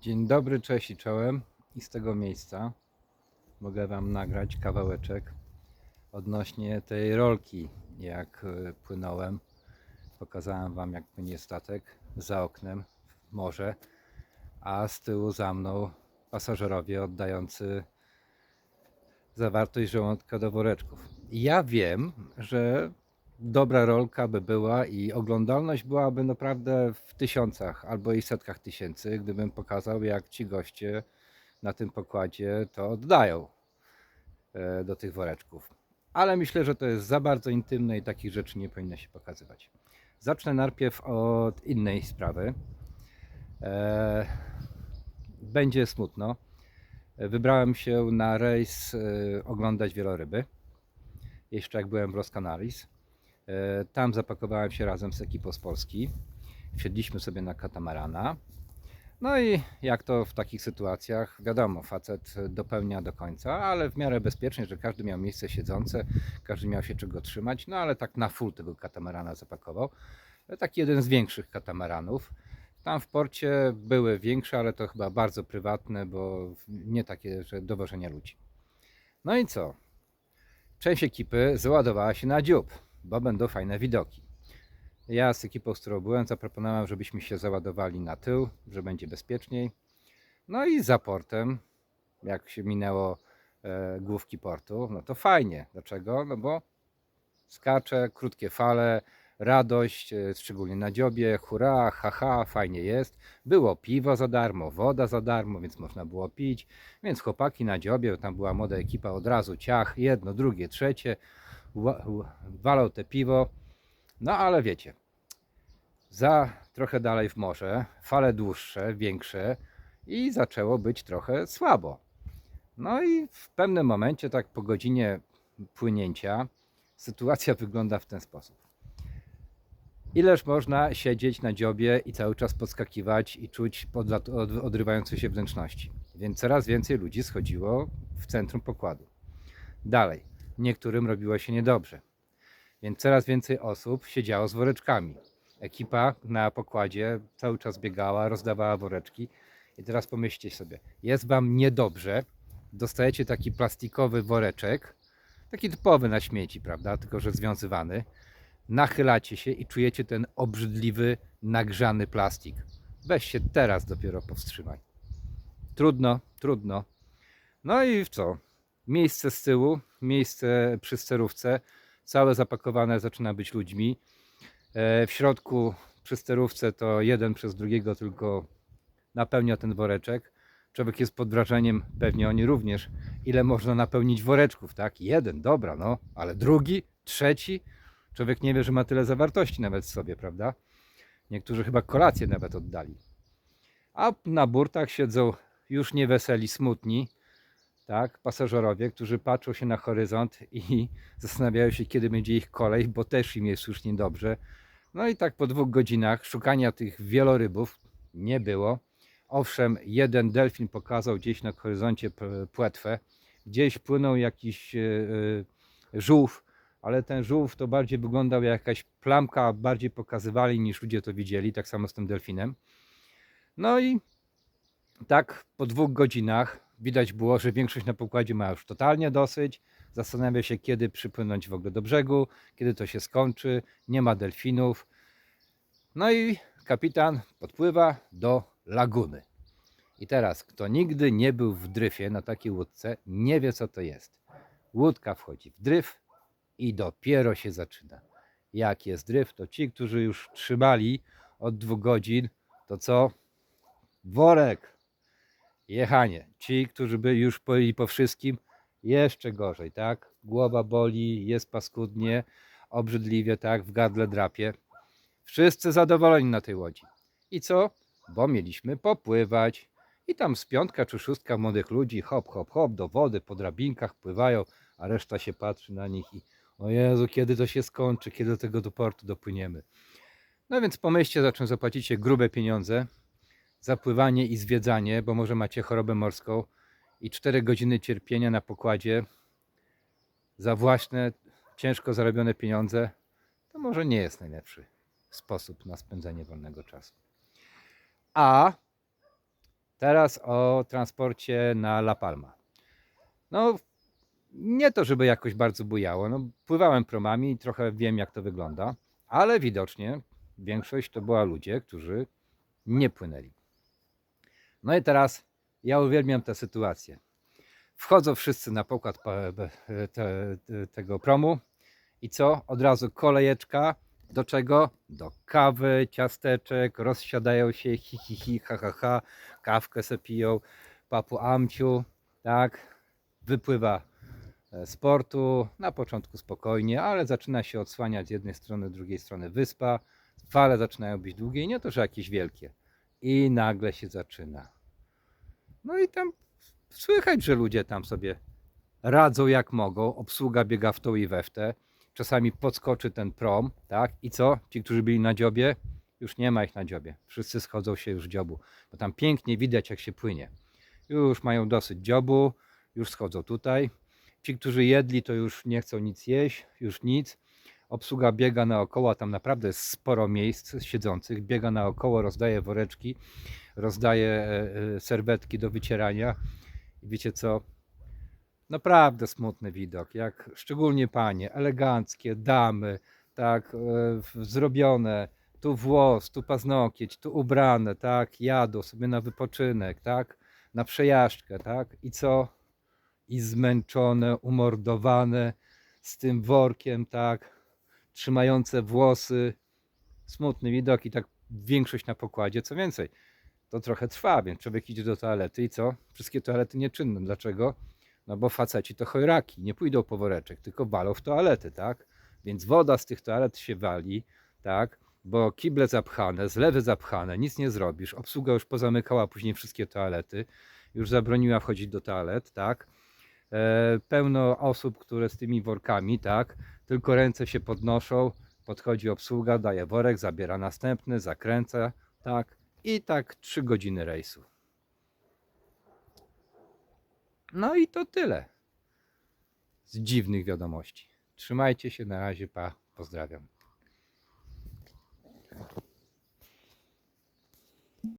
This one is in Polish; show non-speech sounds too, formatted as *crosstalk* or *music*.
Dzień dobry, cześć i czołem. I z tego miejsca mogę Wam nagrać kawałeczek odnośnie tej rolki, jak e, płynąłem. Pokazałem Wam, jak płynie statek za oknem morze, a z tyłu za mną pasażerowie oddający zawartość żołądka do woreczków. Ja wiem, że dobra rolka by była i oglądalność byłaby naprawdę w tysiącach albo i setkach tysięcy, gdybym pokazał, jak ci goście na tym pokładzie to oddają e, do tych woreczków. Ale myślę, że to jest za bardzo intymne i takich rzeczy nie powinno się pokazywać. Zacznę najpierw od innej sprawy. E, Będzie smutno. Wybrałem się na rejs e, oglądać wieloryby. Jeszcze jak byłem w Los Canaris. E, Tam zapakowałem się razem z ekipą z Polski. Wsiedliśmy sobie na katamarana. No i jak to w takich sytuacjach, wiadomo, facet dopełnia do końca, ale w miarę bezpiecznie, że każdy miał miejsce siedzące, każdy miał się czego trzymać, no ale tak na full tego katamarana zapakował. E, Taki jeden z większych katamaranów. Tam w porcie były większe, ale to chyba bardzo prywatne, bo nie takie, że dowożenia ludzi. No i co? Część ekipy załadowała się na dziób, bo będą fajne widoki. Ja z ekipą, z którą byłem, zaproponowałem, żebyśmy się załadowali na tył, że będzie bezpieczniej. No i za portem, jak się minęło e, główki portu, no to fajnie. Dlaczego? No bo skacze, krótkie fale, radość, e, szczególnie na dziobie, hurra, haha, fajnie jest. Było piwo za darmo, woda za darmo, więc można było pić. Więc chłopaki na dziobie, tam była młoda ekipa, od razu ciach, jedno, drugie, trzecie, walą te piwo. No ale wiecie, za trochę dalej w morze, fale dłuższe, większe i zaczęło być trochę słabo. No i w pewnym momencie, tak po godzinie płynięcia, sytuacja *laughs* wygląda w ten sposób. Ileż można siedzieć na dziobie i cały czas podskakiwać i czuć odrywające się wnętrzności. Więc coraz więcej ludzi schodziło w centrum pokładu. Dalej, niektórym robiło się niedobrze. Więc coraz więcej osób siedziało z woreczkami. Ekipa na pokładzie cały czas biegała, rozdawała woreczki. I teraz pomyślcie sobie, jest wam niedobrze, dostajecie taki plastikowy woreczek, taki typowy na śmieci, prawda, tylko że związywany. Nachylacie się i czujecie ten obrzydliwy, nagrzany plastik. Weź się teraz dopiero powstrzymaj. Trudno, trudno. No i w co? Miejsce z tyłu, miejsce przy sterówce, całe zapakowane zaczyna być ludźmi. E, W środku przy sterówce to jeden przez drugiego tylko napełnia ten woreczek. Człowiek jest pod wrażeniem, pewnie oni również, ile można napełnić woreczków, tak? Jeden, dobra, no, ale drugi, trzeci. Człowiek nie wie, że ma tyle zawartości nawet w sobie, prawda? Niektórzy chyba kolację nawet oddali. A na burtach siedzą już nieweseli, smutni, tak, pasażerowie, którzy patrzą się na horyzont i *laughs* zastanawiają się, kiedy będzie ich kolej, bo też im jest już niedobrze. No i tak po dwóch godzinach szukania tych wielorybów nie było. Owszem, jeden delfin pokazał gdzieś na horyzoncie płetwę, gdzieś płynął jakiś e, e, żółw, ale ten żółw to bardziej wyglądał jak jakaś plamka, bardziej pokazywali niż ludzie to widzieli, tak samo z tym delfinem. No i tak po dwóch godzinach widać było, że większość na pokładzie ma już totalnie dosyć. Zastanawia się, kiedy przypłynąć w ogóle do brzegu, kiedy to się skończy. Nie ma delfinów. No i kapitan podpływa do laguny. I teraz, kto nigdy nie był w dryfie na takiej łódce, nie wie co to jest. Łódka wchodzi w dryf i dopiero się zaczyna. Jak jest dryf, to ci, którzy już trzymali od dwóch godzin, to co? Worek, jechanie. Ci, którzy by już byli po wszystkim, jeszcze gorzej, tak? Głowa boli, jest paskudnie, obrzydliwie, tak? W gardle drapie. Wszyscy zadowoleni na tej łodzi. I co? Bo mieliśmy popływać. I tam z piątka czy szóstka młodych ludzi, hop, hop, hop, do wody, po drabinkach pływają, a reszta się patrzy na nich i o Jezu, kiedy to się skończy, kiedy do tego do portu dopłyniemy. No więc pomyślcie, za czym zapłacicie grube pieniądze, zapływanie i zwiedzanie, bo może macie chorobę morską i 4 godziny cierpienia na pokładzie za własne, ciężko zarobione pieniądze, to może nie jest najlepszy sposób na spędzenie wolnego czasu. A Teraz o transporcie na La Palma. No, nie to, żeby jakoś bardzo bujało. No, pływałem promami i trochę wiem, jak to wygląda, ale widocznie większość to była ludzie, którzy nie płynęli. No i teraz ja uwielbiam tę sytuację. Wchodzą wszyscy na pokład tego promu i co? Od razu kolejeczka. Do czego? Do kawy, ciasteczek, rozsiadają się, hi, hi, hi, ha, ha, ha, kawkę se piją, papu amciu, tak? Wypływa e, z portu, na początku spokojnie, ale zaczyna się odsłaniać z jednej strony, z drugiej strony wyspa, fale zaczynają być długie i nie to, że jakieś wielkie. I nagle się zaczyna. No i tam słychać, że ludzie tam sobie radzą jak mogą, obsługa biega w tą i we w te, czasami podskoczy ten prom, tak? I co? Ci, którzy byli na dziobie, już nie ma ich na dziobie. Wszyscy schodzą się już dziobu, bo tam pięknie widać jak się płynie. Już mają dosyć dziobu, już schodzą tutaj. Ci, którzy jedli, to już nie chcą nic jeść, już nic. Obsługa biega naokoło, tam naprawdę jest sporo miejsc siedzących, biega naokoło, rozdaje woreczki, rozdaje e, e, serwetki do wycierania. I wiecie co? Naprawdę smutny widok, jak szczególnie panie, eleganckie, damy, tak, e, zrobione, tu włos, tu paznokieć, tu ubrane, tak, jadą sobie na wypoczynek, tak, na przejażdżkę, tak, i co? I zmęczone, umordowane, z tym workiem, tak, trzymające włosy, smutny widok i tak większość na pokładzie, co więcej, to trochę trwa, więc człowiek idzie do toalety i co? Wszystkie toalety nieczynne, dlaczego? No bo faceci to chojraki, nie pójdą po woreczek, tylko walą w toalety, tak? Więc woda z tych toalet się wali, tak? Bo kible zapchane, zlewy zapchane, nic nie zrobisz. Obsługa już pozamykała później wszystkie toalety, już zabroniła wchodzić do toalet, tak? E, pełno osób, które z tymi workami, tak? Tylko ręce się podnoszą, podchodzi obsługa, daje worek, zabiera następny, zakręca, tak? I tak trzy godziny rejsu. No i to tyle z dziwnych wiadomości. Trzymajcie się, na razie, pa, pozdrawiam.